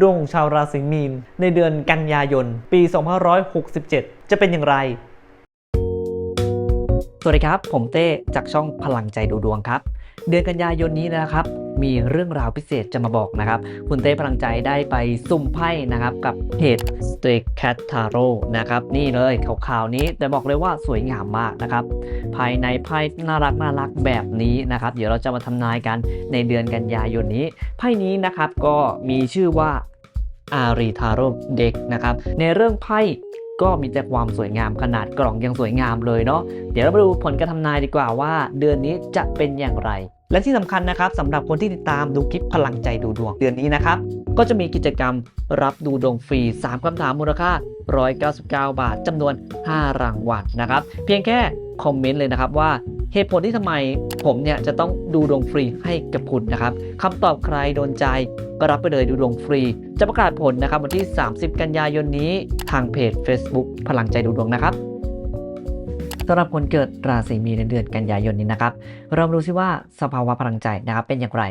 ดวงของชาวราศีมีน ในเดือนกันยายน ปี 2567 จะเป็นอย่างไร สวัสดีครับ ผมเต้จากช่องพลังใจดูดวงครับ เดือนกันยายนนี้นะครับ มีเรื่องราวพิเศษจะมาบอกนะครับ คุณเต้พลังใจได้ไปสุ่มไพ่นะครับ กับเพจ s t a y Cat Tarot นะครับ นี่เลยขาวๆนี้แต่บอกเลยว่าสวยงามมากนะครับ ภายในไพ่น่ารักน่ารักแบบนี้นะครับ เดี๋ยวเราจะมาทำนายกันในเดือนกันยายนนี้ ไพ่นี้นะครับก็มีชื่อว่าอารีทาโร่เด็กนะครับ ในเรื่องไพ่ก็มีแต่ความสวยงามขนาดกล่องยังสวยงามเลยเนาะเดี๋ยวเรามาดูผลการทำนายดีกว่าว่า เดือนนี้จะเป็นอย่างไร และที่สำคัญนะครับสำหรับคนที่ติดตามดูคลิปพลังใจดูดวงเดือนนี้นะครับ ก็จะมีกิจกรรมรับดูดวงฟรี 3คำถามมูลค่า 199 บาทจำนวน 5 รางวัลนะครับ เพียงแค่คอมเมนต์เลยนะครับว่าเหตุผลที่ทำไมผมเนี่ยจะต้องดูดวงฟรีให้กับคุณนะครับคำตอบใครโดนใจก็รับไปเลยดูดวงฟรี จะประกาศผลนะครับวันที่ 30 กันยายนนี้ทางเพจ Facebook พลังใจดูดวงนะครับ สำหรับคนเกิดราศีมีนในเดือนกันยายนนี้นะครับ เรามาดูซิว่าสภาวะพลังใจนะครับเป็นอย่างไร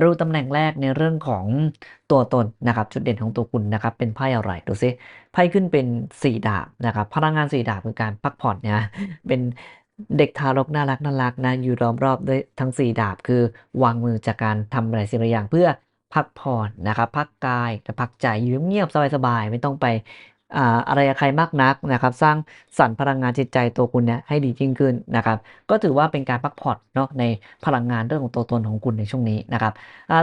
ราดูตำแหน่งแรกในเรื่องของตัวตนนะครับ จุดเด่นของตัวคุณนะครับ เป็นไพ่อะไรดูซิไพ่ขึ้นเป็นสี่ดาบนะครับ พลังงานสี่ดาบคือการพักผ่อนเนะเป็นเด็กทารกน่ารักน่ารักนะอยู่ล้อมรอบด้วยทั้งสี่ดาบ คือวางมือจากการทำอะไรสิ่งอย่างเพื่อพักผ่อนนะครับ พักกายและพักใจอยู่เงียบสบายๆไม่ต้องไป อะไรใครมากนักนะครับ สร้างสรรพลังงานจิตใจตัวคุณเนี่ยให้ดียิ่งขึ้นนะครับ ก็ถือว่าเป็นการพักผ่อนเนาะในพลังงานเรื่องของตัวตนของคุณในช่วงนี้นะครับ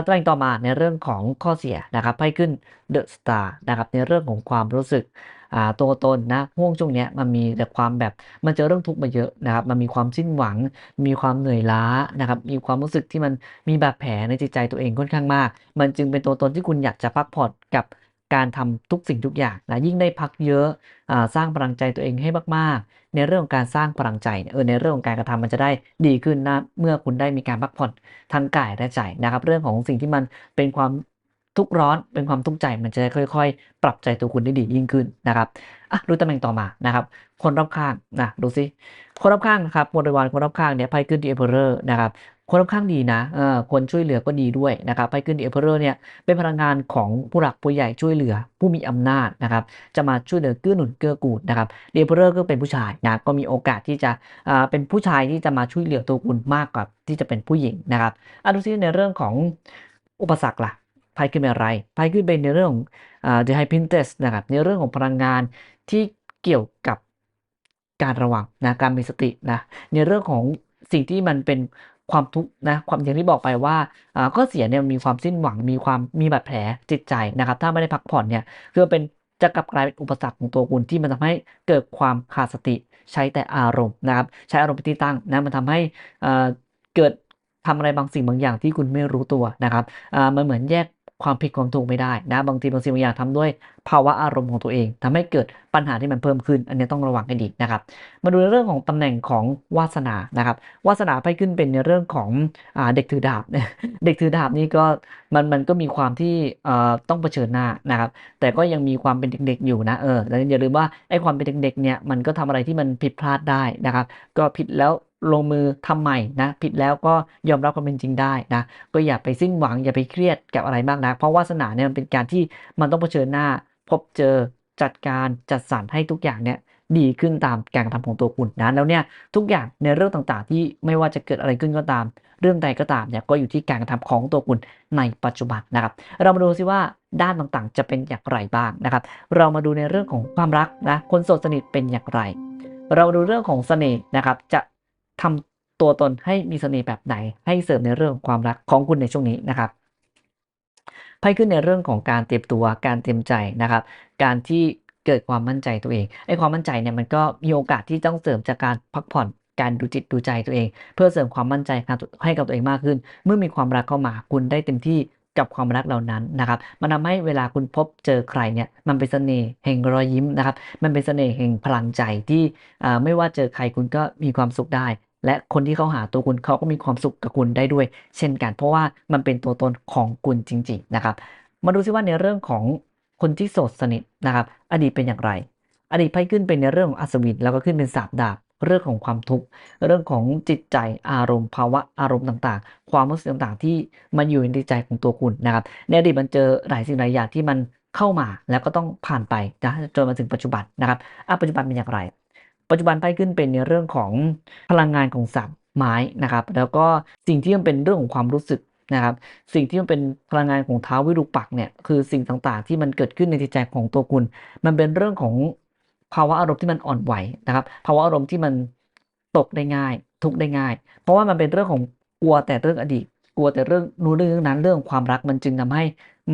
ตัวเองต่อมาในเรื่องของข้อเสียนะครับไพ่ขึ้นเดอะสตาร์นะครับในเรื่องของความรู้สึกตัวตนนะห่วงช่วงเนี้ยมันมีแต่ความแบบมันเจอเรื่องทุกข์มาเยอะนะครับ มันมีความสิ้นหวัง มีความเหนื่อยล้านะครับ มีความรู้สึกที่มันมีบาดแผลในจิตใจตัวเองค่อนข้างมาก มันจึงเป็นตัวตนที่คุณอยากจะพักผ่อนกับ การทำทุกสิ่งทุกอย่างนะยิ่งได้พักเยอะอ่าสร้างพลังใจตัวเองให้มากๆ ในเรื่องของการสร้างพลังใจเออในเรื่องของการกระทำมันจะได้ดีขึ้นนะเมื่อคุณได้มีการพักผ่อนทั้งกายและใจนะครับ เรื่องของสิ่งที่มันเป็นความทุกข์ร้อนเป็นความทุกข์ใจมันจะค่อยๆ ปรับใจตัวคุณได้ดียิ่งขึ้นนะครับอะดูตำแหน่งต่อมานะครับ คนรอบข้างนะดูซิคนรอบข้างนะครับบริวารคนรอบข้างเนี่ยไพ่ขึ้นที่เอเ p อร์นะครับ คนรอบข้างดีนะเออคนช่วยเหลือก็ดีด้วยนะครับไพ่ขึ้นดีเอเ p อร์เนี่ยเป็นพลังงานของผู้หลักผู้ใหญ่ช่วยเหลือผู้มีอำนาจนะครับจะมาช่วยเหลือเกื้อหนุนเกื้อกูลนะครับดีเอเ p อร์ก็เป็นผู้ชายนะก็มีโอกาสที่จะอ่าเป็นผู้ชายที่จะมาช่วยเหลือตัวคุณมากกว่าที่จะเป็นผู้หญิงนะครับอะดูซิในเรื่องของอุปสรรคล่ะไพ่ขึ้นเป็นอะไรไพ่ขึ้นเป็นในเรื่องของอ่า The High Priestess นะครับในเรื่องของพลังงานที่เกี่ยวกับการระวังนะการมีสตินะในเรื่องของสิ่งที่มันเป็น ความทุกข์นะความอย่างที่บอกไปว่าอ่าข้อเสียเนี่ยมีความสิ้นหวังมีความมีบาดแผลจิตใจนะครับ ถ้าไม่ได้พักผ่อนเนี่ยคือเป็นจะกลับกลายเป็นอุปสรรคของตัวคุณที่มันทำให้เกิดความขาดสติใช้แต่อารมณ์นะครับ ใช้อารมณ์เป็นที่ตั้งนะมันทำให้อ่าเกิดทำอะไรบางสิ่งบางอย่างที่คุณไม่รู้ตัวนะครับอ่ามันเหมือนแยกความผิดความถูกไม่ได้นะบางทีบางสิ่งบางอย่างทำด้วย ภาวะอารมณ์ของตัวเองทำให้เกิดปัญหาที่มันเพิ่มขึ้น อันนี้ต้องระวังให้ดีนะครับ มาดูในเรื่องของตำแหน่งของวาสนานะครับวาสนาไปขึ้นเป็นในเรื่องของอเด็กถือดาบเด็กถือดาบนี่ก็มันมันก็มีความที่ต้องเผชิญหน้านะครับ แต่ก็ยังมีความเป็นเด็กๆอยู่นะเออแล้วอย่าลืมว่าไอ้ความเป็นเด็กๆเนี่ยมันก็ทำอะไรที่มันผิดพลาดได้นะครับ ก็ผิดแล้วลงมือทำใหม่นะผิดแล้วก็ยอมรับความเป็นจริงได้นะก็อย่าไปสิ้นหวังอย่าไปเครียดกับอะไรมากนะเพราะวาสนาเนี่ยมันเป็นการที่มันต้องเผชิญหน้า พบเจอจัดการจัดสรรให้ทุกอย่างเนี่ยดีขึ้นตามการกระทำของตัวคุณนะแล้วเนี่ยทุกอย่างในเรื่องต่างๆ ที่ไม่ว่าจะเกิดอะไรขึ้นก็ตาม เรื่องใดก็ตามเนี่ยก็อยู่ที่การกระทำของตัวคุณในปัจจุบันนะครับ เรามาดูซิว่าด้านต่างๆ จะเป็นอย่างไรบ้างนะครับ เรามาดูในเรื่องของความรักนะคนโสดสนิทเป็นอย่างไร เรามาดูเรื่องของเสน่ห์นะครับจะทำตัวตนให้มีเสน่ห์แบบไหน ให้เสริมในเรื่องของความรักของคุณในช่วงนี้นะครับ พ่ขึ้นในเรื่องของการเตรียมตัวการเตรียมใจนะครับ การที่เกิดความมั่นใจตัวเองไอ้ความมั่นใจเนี่ยมันก็มีโอกาสที่ต้องเสริมจากการพักผ่อนการดูจิตดูใจตัวเอง เพื่อเสริมความมั่นใจให้กับตัวเองมากขึ้น เมื่อมีความรักเข้ามาคุณได้เต็มที่กับความรักเหล่านั้นนะครับ มันทำให้เวลาคุณพบเจอใครเนี่ย มันเป็นเสน่ห์แห่งรอยยิ้มนะครับ มันเป็นเสน่ห์แห่งพลังใจที่อ่าไม่ว่าเจอใครคุณก็มีความสุขได้ และคนที่เขาหาตัวคุณเขาก็มีความสุขกับคุณได้ด้วย เช่นกัน เพราะว่ามันเป็นตัวตนของคุณจริง ๆ นะครับ มาดูซิว่าในเรื่องของคนที่โสดสนิทนะครับ อดีตเป็นอย่างไร อดีตไพ่ขึ้นเป็นในเรื่องของอัศวินแล้วก็ขึ้นเป็นสาบดาบเรื่องของความทุกข์เรื่องของจิตใจอารมณ์ภาวะอารมณ์ต่างๆ ความรู้สึกต่างๆ ที่มันอยู่ในใจของตัวคุณนะครับในอดีตมันเจอหลายสิ่งหลายอย่างที่มันเข้ามาแล้วก็ต้องผ่านไปนะจนมาถึงปัจจุบันนะครับอะปัจจุบันเป็นอย่างไร ปัจจุบันไพ่ขึ้นเป็นในเรื่องของพลังงานของสัตว์ไม้นะครับ แล้วก็สิ่งที่มันเป็นเรื่องของความรู้สึกนะครับ สิ่งที่มันเป็นพลังงานของเท้าวิรูปักเนี่ยคือสิ่งต่างๆ ที่มันเกิดขึ้นในจิตใจของตัวคุณ มันเป็นเรื่องของภาวะอารมณ์ที่มันอ่อนไหวนะครับ ภาวะอารมณ์ที่มันตกได้ง่าย ทุกได้ง่าย เพราะว่ามันเป็นเรื่องของกลัวแต่เรื่องอดีต กลัวแต่เรื่องนู้นเรื่องนั้นเรื่องความรักมันจึงทำให้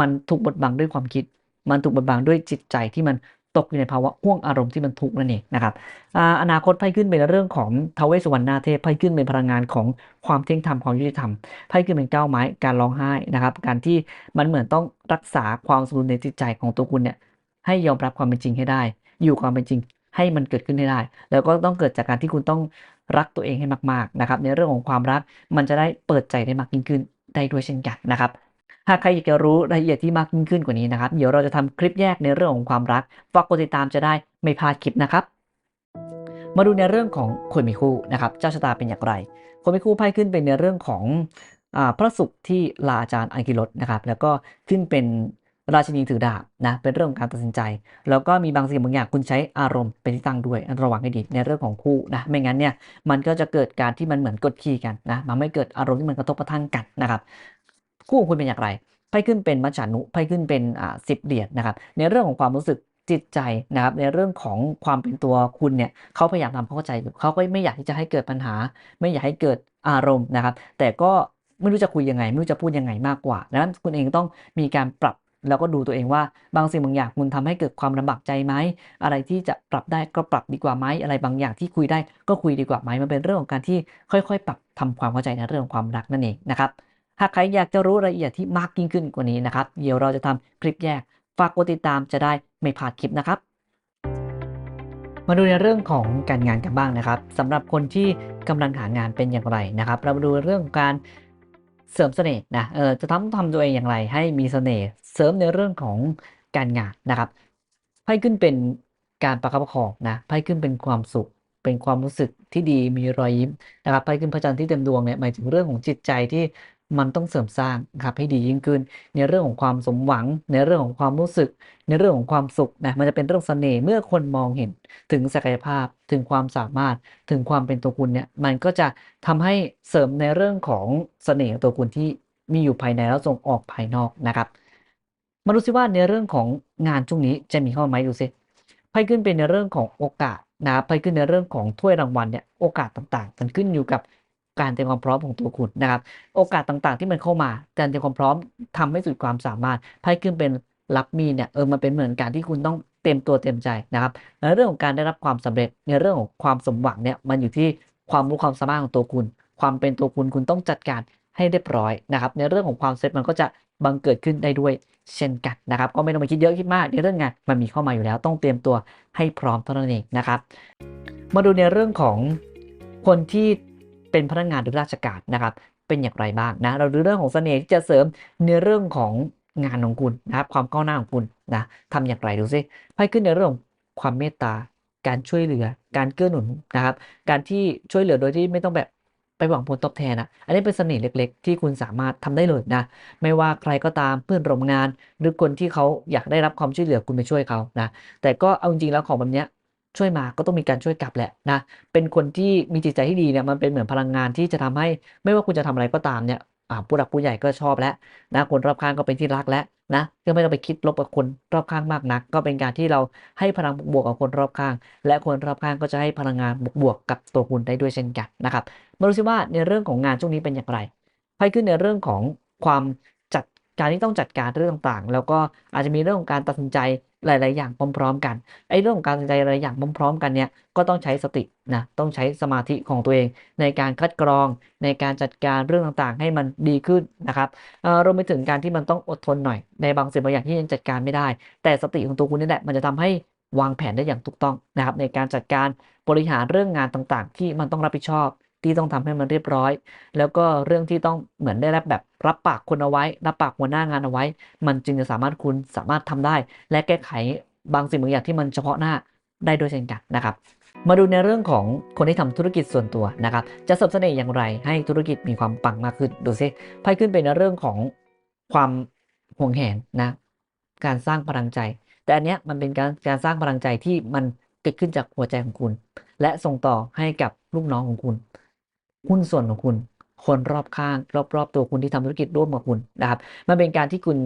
มันถูกบดบังด้วยความคิด มันถูกบดบังด้วยจิตใจที่มัน ตกอยู่ในภาวะห่วงอารมณ์ที่มันทุกข์นั่นเองนะครับออนาคตไพ่ขึ้นเป็นเรื่องของทวเวสสุวรรณนาเทพไพ่ขึ้นเป็นพลังงานของความเที่ยงธรรมความยุติธรรมไพ่ขึ้นเป็นเก้าไม้การร้องไห้นะครับ การที่มันเหมือนต้องรักษาความสมดุลในจิตใจของตัวคุณเนี่ยให้ยอมรับความเป็นจริงให้ได้ อยู่ความเป็นจริงให้มันเกิดขึ้นให้ได้ แล้วก็ต้องเกิดจากการที่คุณต้องรักตัวเองให้มากๆนะครับในเรื่องของความรักมันจะได้เปิดใจได้มากยิ่งขึ้นได้ด้วยเช่นกันนะครับ หากใครอยากจะรู้รายละเอียดที่มากยิ่งขึ้นกว่านี้นะครับ เดี๋ยวเราจะทำคลิปแยกในเรื่องของความรัก ฝากกดติดตามจะได้ไม่พลาดคลิปนะครับ มาดูในเรื่องของคนมีคู่นะครับ เจ้าชะตาเป็นอย่างไร คนมีคู่ไพ่ขึ้นเป็นในเรื่องของอพระศุกร์ที่ลาอาจารย์อังกิรสนะครับ แล้วก็ขึ้นเป็นราชินีถือดาบนะ เป็นเรื่องของการตัดสินใจ แล้วก็มีบางสิ่งบางอย่างคุณใช้อารมณ์เป็นที่ตั้งด้วย ระวังให้ดีในเรื่องของคู่นะ ไม่งั้นเนี่ย มันก็จะเกิดการที่มันเหมือนกดขี่กันนะ มันไม่เกิดอารมณ์ที่มันกระทบกระทั่งกันนะครับ คู่ของคุณเป็นอย่างไรไพ่ขึ้นเป็นมัจฉานุไพ่ขึ้นเป็นอ่าสิบเหรียญนะครับ ในเรื่องของความรู้สึกจิตใจนะครับในเรื่องของความเป็นตัวคุณเนี่ยเขาพยายามทำความเข้าใจอยู่เขาก็ไม่อยากที่จะให้เกิดปัญหา ไม่อยากให้เกิดอารมณ์นะครับ แต่ก็ไม่รู้จะคุยยังไง ไม่รู้จะพูดยังไงมากกว่าดังนั้นคุณเองต้องมีการปรับแล้วก็ดูตัวเองว่าบางสิ่งบางอย่างคุณทำให้เกิดความลำบากใจไหมอะไรที่จะปรับได้ก็ปรับดีกว่าไหมอะไรบางอย่างที่คุยได้ก็คุยดีกว่าไหมมันเป็นเรื่องของการที่ค่อยๆ ปรับทำความเข้าใจในเรื่องของความรักนั่นเองนะครับ หาใครอยากจะรู้รายละเอียดที่มากยิ่งขึ้นกว่านี้นะครับ เดี๋ยวเราจะทำคลิปแยก ฝากกดติดตามจะได้ไม่พลาดคลิปนะครับ มาดูในเรื่องของการงานกันบ้างนะครับสำหรับคนที่กำลังหางานเป็นอย่างไรนะครับ เรามาดูเรื่องของการเสริมเสน่ห์นะเออจะทำทำตัวเองอย่างไร ให้มีเสน่ห์เสริมในเรื่องของการงานนะครับไพ่ขึ้นเป็นการประคับประคองนะไพ่ขึ้นเป็นความสุข เป็นความรู้สึกที่ดีมีรอยยิ้มนะครับไพ่ขึ้นพระจันทร์ที่เต็มดวงเนี่ยหมายถึงเรื่องของจิตใจที่ มันต้องเสริมสร้างครับให้ดียิ่งขึ้น ในเรื่องของความสมหวัง ในเรื่องของความรู้สึก ในเรื่องของความสุขนะมันจะเป็นเรื่องเสน่ห์เมื่อคนมองเห็นถึงศักยภาพถึงความสามารถถึงความเป็นตัวคุณเนี่ยมันก็จะทำให้เสริมในเรื่องของเสน่ห์ตัวคุณที่มีอยู่ภายในแล้วส่งออกภายนอกนะครับ มาดูซิว่าในเรื่องของงานช่วงนี้จะมีเข้ามาไหมดูซิไพ่ขึ้นเป็นในเรื่องของโอกาสนะไพ่ขึ้นในเรื่องของถ้วยรางวัลเนี่ยโอกาสต่างๆ มันขึ้นอยู่กับ การเตรียมความพร้อมของตัวคุณนะครับ โอกาสต่างๆ ที่มันเข้ามาการเตรียมความพร้อมทำให้สุดความสามารถไพ่ขึ้นเป็นรับมีเนี่ยเออมันเป็นเหมือนการที่คุณต้องเต็มตัวเต็มใจนะครับในเรื่องของการได้รับความสำเร็จในเรื่องของความสมหวังเนี่ยมันอยู่ที่ความรู้ความสามารถของตัวคุณ ความเป็นตัวคุณคุณต้องจัดการให้เรียบร้อยนะครับ ในเรื่องของความเซ็ตมันก็จะบังเกิดขึ้นได้ด้วยเช่นกันนะครับ ก็ไม่ต้องไปคิดเยอะคิดมากในเรื่องงานมันมีเข้ามาอยู่แล้ว ต้องเตรียมตัวให้พร้อมเท่านั้นเองนะครับ มาดูในเรื่องของคนที่ เป็นพนักงานหรือราชการนะครับเป็นอย่างไรบ้างนะเราดูเรื่องของเสน่ห์ที่จะเสริมในเรื่องของงานของคุณนะครับความก้าวหน้าของคุณนะทำอย่างไรดูซิไพ่ขึ้นในเรื่องความเมตตา การช่วยเหลือ การเกื้อหนุนนะครับ การที่ช่วยเหลือโดยที่ไม่ต้องแบบไปหวังผลตอบแทนอะอันนี้เป็นเสน่ห์เล็ก ๆ ที่คุณสามารถทำได้เลยนะ ไม่ว่าใครก็ตามเพื่อนร่วมงาน หรือคนที่เขาอยากได้รับความช่วยเหลือคุณไปช่วยเขานะ แต่ก็เอาจริงๆแล้วของแบบเนี้ย ช่วยมาก็ต้องมีการช่วยกลับแหละนะเป็นคนที่มีจิตใจที่ดีเนี่ยมันเป็นเหมือนพลังงานที่จะทำให้ไม่ว่าคุณจะทำอะไรก็ตามเนี่ยผู้หลักผู้ใหญ่ก็ชอบแล้วนะคนรอบข้างก็เป็นที่รักแล้วนะก็ไม่ต้องไปคิดลบกับคนรอบข้างมากนัก ก็เป็นการที่เราให้พลังบวกกับคนรอบข้าง และคนรอบข้างก็จะให้พลังงานบวกกับตัวคุณได้ด้วยเช่นกันนะครับมาดูซิว่าในเรื่องของงานช่วงนี้เป็นอย่างไรไพ่ขึ้นในเรื่องของความจัดการที่ต้องจัดการเรื่องต่างๆแล้วก็อาจจะมีเรื่องของการตัดสินใจ หลาย ๆ อย่างพร้อม ๆ กันไอ้เรื่องของการตัดสินใจหลายอย่างพร้อม ๆ กันเนี่ยก็ต้องใช้สตินะต้องใช้สมาธิของตัวเอง ในการคัดกรองในการจัดการเรื่องต่าง ๆ ให้มันดีขึ้นนะครับเรวมไปถึงการที่มันต้องอดทนหน่อย ในบางสิ่งบางอย่างที่ยังจัดการไม่ได้ แต่สติของตัวคุณนี่แหละมันจะทำให้วางแผนได้อย่างถูกต้องนะครับในการจัดการบริหารเรื่องงานต่าง ๆ ที่มันต้องรับผิดชอบ ที่ต้องทำให้มันเรียบร้อย แล้วก็เรื่องที่ต้องเหมือนได้รับแบบรับปากคนเอาไว้ รับปากหัวหน้างานเอาไว้ มันจึงจะสามารถคุณสามารถทำได้ และแก้ไขบางสิ่งบางอย่างที่มันเฉพาะหน้าได้ด้วยเช่นกันนะครับมาดูในเรื่องของคนที่ทำธุรกิจส่วนตัวนะครับ จะสริมเสน่ห์อย่างไรให้ธุรกิจมีความปังมากขึ้น ดูซิไพ่ขึ้นเป็นในเรื่องของความห่วงแหนนะ การสร้างพลังใจ แต่อันเนี้ยมันเป็นการการสร้างพลังใจที่มันเกิดขึ้นจากหัวใจของคุณ และส่งต่อให้กับลูกน้องของคุณ หุ้นส่วนของคุณ คนรอบข้าง รอบๆ ตัวคุณที่ทำธุรกิจร่วมกับคุณนะครับ มันเป็นการที่คุณ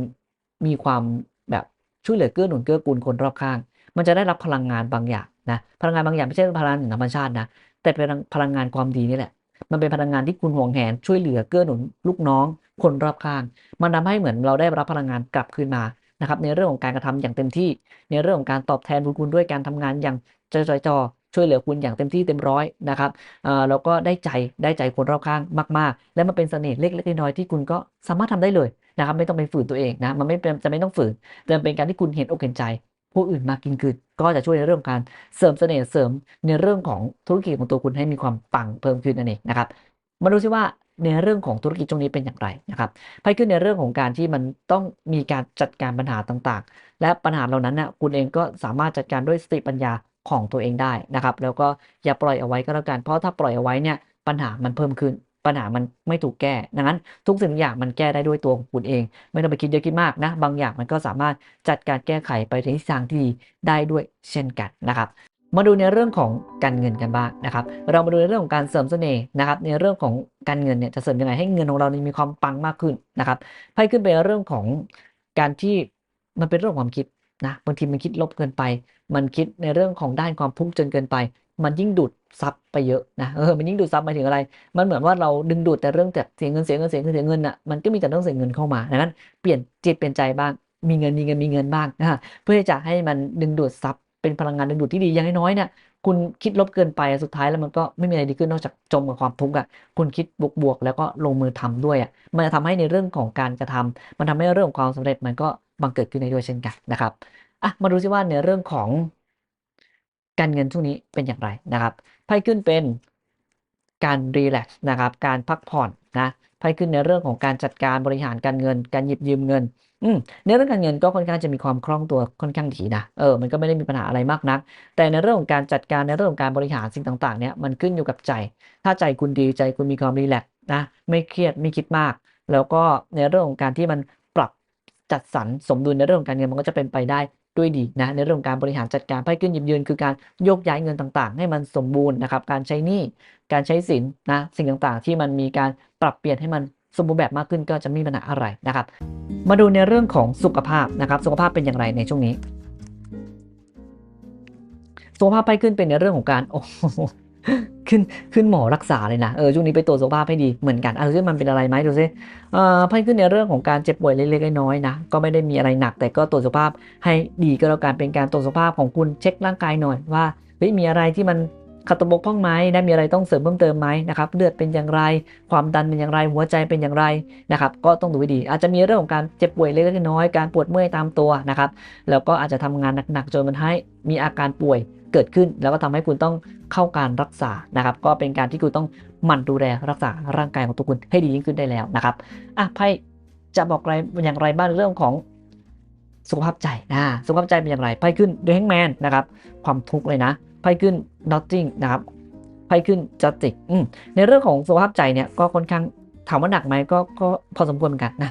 มีความแบบช่วยเหลือเกื้อหนุนเกื้อกูลคนรอบข้าง มันจะได้รับพลังงานบางอย่างนะพลังงานบางอย่างไม่ใช่พลังงานธรรมชาตินะแต่เป็นพลังงานความดีนี่แหละ มันเป็นพลังงานที่คุณห่วงแหนช่วยเหลือเกื้อหนุนลูกน้อง คนรอบข้าง มันทำให้เหมือนเราได้รับพลังงานกลับคืนมานะครับในเรื่องของการกระทำอย่างเต็มที่ ในเรื่องของการตอบแทนบุญคุณด้วยการทำงานอย่างจอยจอ ช่วยเหลือคุณอย่างเต็มที่เต็มร้อยนะครับเอ่อแล้วก็ได้ใจได้ใจคนรอบข้างมาก ๆ และมันเป็นเสน่ห์เล็กๆน้อยๆที่คุณก็สามารถทำได้เลยนะครับ ไม่ต้องไปฝืนตัวเองนะมันไม่เป็นจะไม่ต้องฝืนแต่เป็นการที่คุณเห็นอกเห็นใจผู้อื่นมากยิ่งขึ้นก็จะช่วยในเรื่องของการเสริมเสน่ห์เสริมในเรื่องของธุรกิจของตัวคุณให้มีความปังเพิ่มขึ้นนั่นเองนะครับมาดูซิว่าในเรื่องของธุรกิจตรงนี้เป็นอย่างไรนะครับไพ่ขึ้นในเรื่องของการที่มันต้องมีการจัดการปัญหาต่างๆ และปัญหาเหล่านั้นนะคุณเองก็สามารถจัดการด้วยสติปัญญา ของตัวเองได้นะครับ แล้วก็อย่าปล่อยเอาไว้ก็แล้วกันเพราะถ้าปล่อยเอาไว้เนี่ยปัญหามันเพิ่มขึ้น ปัญหามันไม่ถูกแก้ดังนั้น ทุกสิ่งทุกอย่างมันแก้ได้ด้วยตัวของคุณเอง ไม่ต้องไปคิดเยอะคิดมากนะ บางอย่างมันก็สามารถจัดการแก้ไขไปในทิศทางที่ดีได้ด้วยเช่นกันนะครับมาดูในเรื่องของการเงินกันบ้างนะครับ เรามาดูในเรื่องของการเสริมเสน่ห์นะครับ ในเรื่องของการเงินเนี่ยจะเสริมยังไงให้เงินของเรานี่มีความปังมากขึ้นนะครับไพ่ขึ้นไปเรื่องของการที่มันเป็นเรื่องความคิด นะบางทีมันคิดลบเกินไป มันคิดในเรื่องของด้านความพุ่งจนเกินไป มันยิ่งดูดซับไปเยอะนะเออมันยิ่งดูดซับหมายถึงอะไร มันเหมือนว่าเราดึงดูดแต่เรื่องแต่เสียเงินเสียเงินเสียเงินเสียเงินอะมันก็มีแต่เรื่องเสียเงินเข้ามาดังนั้นเปลี่ยนจิตเปลี่ยนใจบ้างมีเงินมีเงินมีเงินบ้างนะฮะเพื่อที่จะให้มันดึงดูดซับเป็นพลังงานดึงดูดที่ดีอย่างน้อยๆเนี่ยคุณคิดลบเกินไปสุดท้ายแล้วมันก็ไม่มีอะไรดีขึ้นนอกจากจมกับความทุกข์อะคุณคิดบวกๆแล้วก็ลงมือทำด้วยอะมันจะทำให้ในเรื่องของการกระทำมันทำให้เรื่องของความสำเร็จมันก็ บังเกิดขึ้นในด้วยเช่นกันนะครับอะมาดูซิว่าในเรื่องของการเงินช่วงนี้เป็นอย่างไรนะครับไพ่ขึ้นเป็นการรีแลกซ์นะครับ การพักผ่อนนะไพ่ขึ้นในเรื่องของการจัดการบริหารการเงิน การหยิบยืมเงินอืมในเรื่องการเงินก็ค่อนข้างจะมีความคล่องตัวค่อนข้างดีนะเออมันก็ไม่ได้มีปัญหาอะไรมากนัก แต่ในเรื่องของการจัดการในเรื่องของการบริหารสิ่งต่างๆเนี่ยมันขึ้นอยู่กับใจ ถ้าใจคุณดีใจคุณมีความรีแลกซ์นะไม่เครียดไม่คิดมาก แล้วก็ในเรื่องของการที่มัน จัดสรรสมดุลในเรื่องของการเงินมันก็จะเป็นไปได้ด้วยดีนะในเรื่องการบริหารจัดการไพ่ขึ้นหยิบยืนคือการโยกย้ายเงินต่างๆ ให้มันสมบูรณ์นะครับการใช้หนี้การใช้สินนะสิ่งต่างๆ ที่มันมีการปรับเปลี่ยนให้มันสมบูรณ์แบบมากขึ้นก็จะไม่มีปัญหาอะไรนะครับ มาดูในเรื่องของสุขภาพนะครับ สุขภาพเป็นอย่างไรในช่วงนี้ สุขภาพไปขึ้นเป็นในเรื่องของการโอ้ ขึ้นขึ้นหมอรักษาเลยนะเออช่วงนี้ไปตรวจสุขภาพให้ดีเหมือนกันเอะดูซิมันเป็นอะไรไหมดูซิเอ่อไพ่มขึ้นในเรื่องของการเจ็บป่วยเล็กๆน้อยๆนะก็ไม่ได้มีอะไรหนัก แต่ก็ตรวจสุขภาพให้ดีก็แล้วกันเป็นการตรวจสุขภาพของคุณเช็คร่างกายหน่อยว่าเฮ้ยมีอะไรที่มันขัดตกบกพร่องไหมนะมีอะไรต้องเสริมเพิ่มเติมไหมนะครับเลือดเป็นอย่างไร ความดันเป็นอย่างไร หัวใจเป็นอย่างไรนะครับก็ต้องดูให้ดี อาจจะมีเรื่องของการเจ็บป่วยเล็กๆน้อยการปวดเมื่อยตามตัวนะครับแล้วก็อาจจะทำงานหนักๆจนมันให้มีอาการป่วย เกิดขึ้น แล้วก็ทำให้คุณต้องเข้าการรักษานะครับ ก็เป็นการที่คุณต้องหมั่นดูแลรักษาร่างกายของตัวคุณให้ดียิ่งขึ้นได้แล้วนะครับอะไพ่จะบอกอะไรอย่างไรบ้างเรื่องของสุขภาพใจนะสุขภาพใจเป็นอย่างไรไพ่ขึ้นเด e แฮงแมนนะครับ ความทุกข์เลยนะไพ่ขึ้น nothing นะครับไพ่ขึ้น justice อืมในเรื่องของสุขภาพใจเนี่ยก็ค่อนข้าง ถามว่าหนักไหมก็ก็พอสมควรเหมือนกันนะ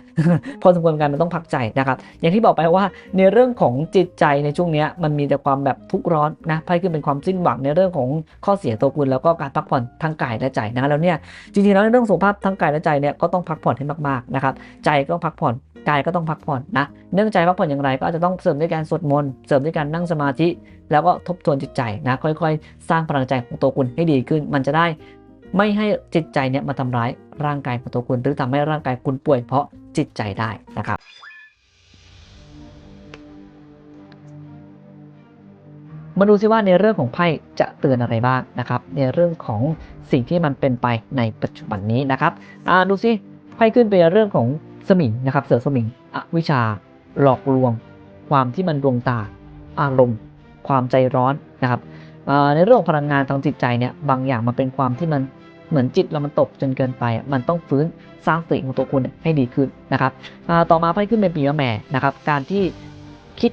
พอสมควรเหมือนกันมันต้องพักใจนะครับ อย่างที่บอกไปว่าในเรื่องของจิตใจในช่วงนี้มันมีแต่ความแบบทุกข์ร้อนนะไพ่ขึ้นเป็นความสิ้นหวังในเรื่องของข้อเสียตัวคุณแล้วก็การพักผ่อนทั้งกายและใจนะแล้วเนี่ยจริงๆแล้วในเรื่องสุขภาพทั้งกายและใจเนี่ยก็ต้องพักผ่อนให้มากๆนะครับใจก็ต้องพักผ่อนกายก็ต้องพักผ่อนนะ เนื่องใจพักผ่อนอย่างไรก็อาจจะต้องเสริมด้วยการสวดมนต์ เสริมด้วยการนั่งสมาธิ แล้วก็ทบทวนจิตใจนะ ค่อยๆ สร้างพลังใจของตัวคุณให้ดีขึ้น มันจะได้ ไม่ให้จิตใจเนี่ยมาทำร้ายร่างกายของตัวคุณหรือทำให้ร่างกายคุณป่วยเพราะจิตใจได้นะครับมาดูซิว่าในเรื่องของไพ่จะเตือนอะไรบ้างนะครับ ในเรื่องของสิ่งที่มันเป็นไปในปัจจุบันนี้นะครับอ่าดูซิไพ่ขึ้นเป็นเรื่องของสมิงนะครับ เสือสมิงอวิชา หลอกลวง ความที่มันดวงตา อารมณ์ ความใจร้อนนะครับ ในเรื่องพลังงานทางจิตใจเนี่ยบางอย่างมันเป็นความที่มันเหมือนจิตเรามันตกจนเกินไปอะมันต้องฟื้นสร้างสติของตัวคุณให้ดีขึ้นนะครับต่อมาไพ่ขึ้นเป็นปีมะแม่นะครับ การที่คิด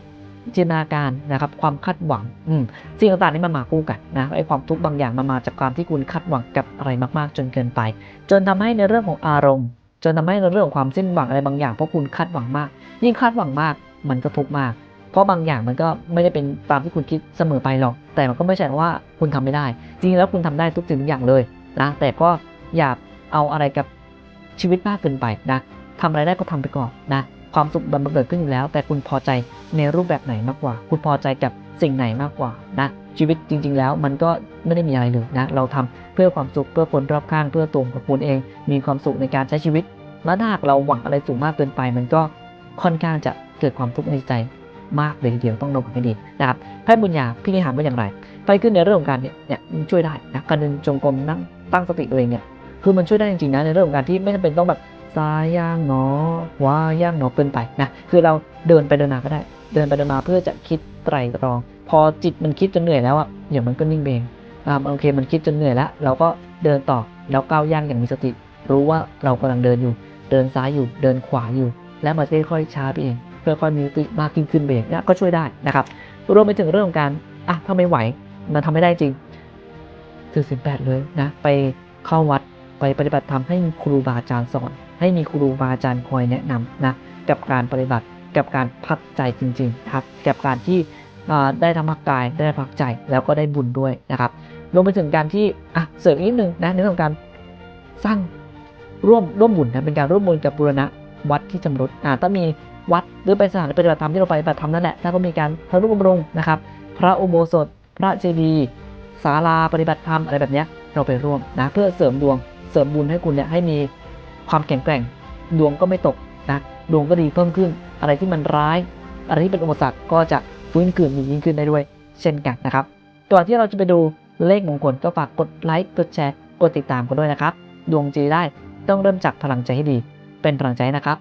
จินตนาการนะครับความคาดหวังอืมสิ่งต่างๆนี่มันมาคู่กันนะไอ้ความทุกข์บางอย่างมันมาจากความที่คุณคาดหวังกับอะไรมากๆ จนเกินไป จนทำให้ในเรื่องของอารมณ์ จนทำให้ในเรื่องของความสิ้นหวังอะไรบางอย่างเพราะคุณคาดหวังมาก ยิ่งคาดหวังมาก มันก็ทุกข์มาก เพราะบางอย่างมันก็ไม่ได้เป็นตามที่คุณคิดเสมอไปหรอก แต่มันก็ไม่ใช่ว่าคุณทำไม่ได้ จริงๆแล้วคุณทำได้ทุกสิ่งทุกอย่างเลยนะ แต่ก็อย่าเอาอะไรกับชีวิตมากเกินไปนะทำอะไรได้ก็ทำไปก่อนนะ ความสุขมันบังเกิดขึ้นอยู่แล้ว แต่คุณพอใจในรูปแบบไหนมากกว่า คุณพอใจกับสิ่งไหนมากกว่านะ ชีวิตจริง ๆ แล้วมันก็ไม่ได้มีอะไรเลยนะ เราทำเพื่อความสุขเพื่อคนรอบข้างเพื่อตัวของคุณเอง มีความสุขในการใช้ชีวิตแล้วถ้าหากเราหวังอะไรสูงมากเกินไป มันก็ค่อนข้างจะเกิดความทุกข์ในใจ มากเลยทีเดียวต้องระวังให้ดีนะครับไพ่บุญญาพี่นิหารว่าอย่างไรไพ่ขึ้นในเรื่องของการเนี่ยเนี่ยมันช่วยได้นะการเดินจงกรมนั่งตั้งสติตัวเองเนี่ยคือมันช่วยได้จริงๆนะในเรื่องของการที่ไม่จำเป็นต้องแบบซ้ายย่างหนอขวาย่างหนอเกินไปนะคือเราเดินไปเดินมาก็ได้ เดินไปเดินมาเพื่อจะคิดไตรตรอง พอจิตมันคิดจนเหนื่อยแล้วอะเดี๋ยวมันก็นิ่งเองอ่าโอเคมันคิดจนเหนื่อยแล้ว เราก็เดินต่อแล้วก้าวย่างอย่างมีสติ รู้ว่าเรากำลังเดินอยู่ เดินซ้ายอยู่เดินขวาอยู่ แล้วมันจะค่อยๆช้าไปเอง ค่อยๆมีสติมากยิ่งขึ้นไปเองนี่ก็ช่วยได้นะครับรวมไปถึงเรื่องของการอะถ้าไม่ไหวมันทำไม่ได้จริงถือสินแปดเลยนะไปเข้าวัดไปปฏิบัติธรรมให้มีครูบาอาจารย์สอน ให้มีครูบาอาจารย์คอยแนะนำนะกับการปฏิบัติกับการพักใจจริงๆครับกับการที่อ่าได้ทำพักกายได้พักใจแล้วก็ได้บุญด้วยนะครับรวมไปถึงการที่อะเสริมอีกนิดนึงนะในเรื่องของการสร้างร่วมร่วมบุญนะเป็นการร่วมบุญกับบูรณะวัดที่จำรุดอ่าถ้ามี วัดหรือไปสถานปฏิบัติธรรมที่เราไปปฏิบัติธรรมนั่นแหละถ้าก็มีการทำนุบำรุงนะครับ พระอุโบสถ พระเจดีย์ศาลาปฏิบัติธรรมอะไรแบบนี้เราไปร่วมนะเพื่อเสริมดวงเสริมบุญให้คุณเนี่ยให้มีความแข็งแกร่ง ดวงก็ไม่ตกนะดวงก็ดีเพิ่มขึ้น อะไรที่มันร้ายอะไรที่เป็นอุปสรรคก็จะฟื้นคืนมียิ่งขึ้นได้ด้วย เช่นกันนะครับก่อนที่เราจะไปดูเลขมงคลก็ฝากกดไลค์กดแชร์กดติดตามกันด้วยนะครับ ดวงจีได้ต้องเริ่มจากพลังใจให้ดี เป็นพลังใจนะครับ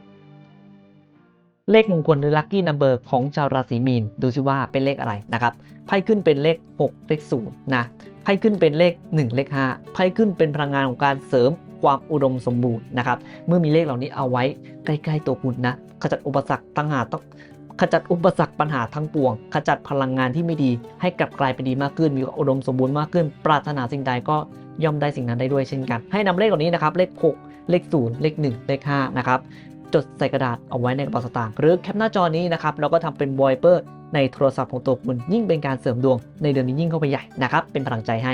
เลขมงคลหรือลัคกี้นัมเบอร์ของชาวราศีมีน ดูซิว่าเป็นเลขอะไรนะครับไพ่ขึ้นเป็นเลข 6 เลข0นะไพ่ขึ้นเป็นเลข 1 เลข5ไพ่ขึ้นเป็นพลังงานของการเสริมความอุดมสมบูรณ์นะครับ เมื่อมีเลขเหล่านี้เอาไว้ใกล้ๆตัวคุณนะขจัดอุปสรรคตั้งหาต้องขจัดอุปสรรคปัญหาทั้งปวง ขจัดพลังงานที่ไม่ดีให้กลับกลายเป็นดีมากขึ้น มีความอุดมสมบูรณ์มากขึ้น ปรารถนาสิ่งใดก็ย่อมได้สิ่งนั้นได้ด้วยเช่นกัน ให้นำเลขเหล่านี้นะครับ เลข 6 เลข 0 เลข 1 เลข5นะครับ จดใส่กระดาษเอาไว้ในกระเป๋าสตางค์หรือแคปหน้าจอนี้นะครับแล้วก็ทำเป็นไวเปอร์ในโทรศัพท์ของตัวคุณยิ่งเป็นการเสริมดวงในเดือนนี้ยิ่งเข้าไปใหญ่นะครับเป็นพลังใจให้